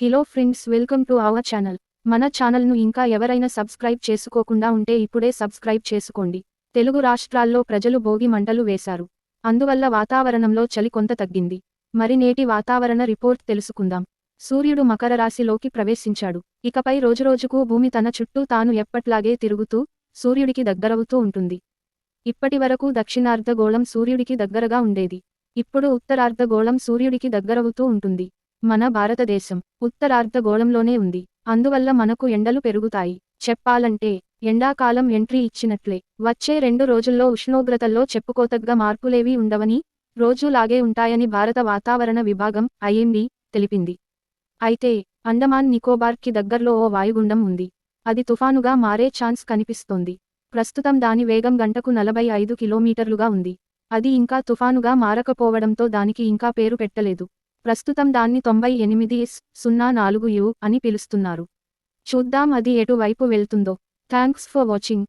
Hello friends welcome to our channel మన ఛానల్ను ఇంకా ఎవరైనా సబ్స్క్రైబ్ చేసుకోకుండా ఉంటే ఇప్పుడే సబ్స్క్రైబ్ చేసుకోండి. తెలుగు రాష్ట్రాల్లో ప్రజలు భోగి మంటలు వేశారు. అందువల్ల వాతావరణంలో చలి కొంత తగ్గింది. మరి నేటి వాతావరణ రిపోర్ట్ తెలుసుకుందాం. సూర్యుడు మకర రాశిలోకి ప్రవేశించాడు. ఇకపై రోజురోజుకు భూమి తన చుట్టూ తాను ఎప్పట్లాగే తిరుగుతూ సూర్యుడికి దగ్గరవుతూ ఉంటుంది. ఇప్పటివరకు దక్షిణార్ధగోళం సూర్యుడికి దగ్గరగా ఉండేది. ఇప్పుడు ఉత్తరార్ధగోళం సూర్యుడికి దగ్గరవుతూ ఉంటుంది. మన భారతదేశం ఉత్తరార్ధగోళంలోనే ఉంది. అందువల్ల మనకు ఎండలు పెరుగుతాయి. చెప్పాలంటే ఎండాకాలం ఎంట్రీ ఇచ్చినట్లే. వచ్చే రెండు రోజుల్లో ఉష్ణోగ్రతల్లో చెప్పుకోతగ్గ మార్పులేవీ ఉండవని రోజులాగే ఉంటాయని భారత వాతావరణ విభాగం ఐఎండి తెలిపింది. అయితే అండమాన్ నికోబార్కి దగ్గర్లో ఓ వాయుగుండం ఉంది. అది తుఫానుగా మారే ఛాన్స్ కనిపిస్తోంది. ప్రస్తుతం దాని వేగం గంటకు నలభై ఐదు కిలోమీటర్లుగా ఉంది. అది ఇంకా తుఫానుగా మారకపోవడంతో దానికి ఇంకా పేరు పెట్టలేదు. ప్రస్తుతం దాన్ని తొంభై ఎనిమిది సున్నా నాలుగు యు అని పిలుస్తున్నారు. చూద్దాం అది ఎటువైపు వెళ్తుందో. Thanks for watching.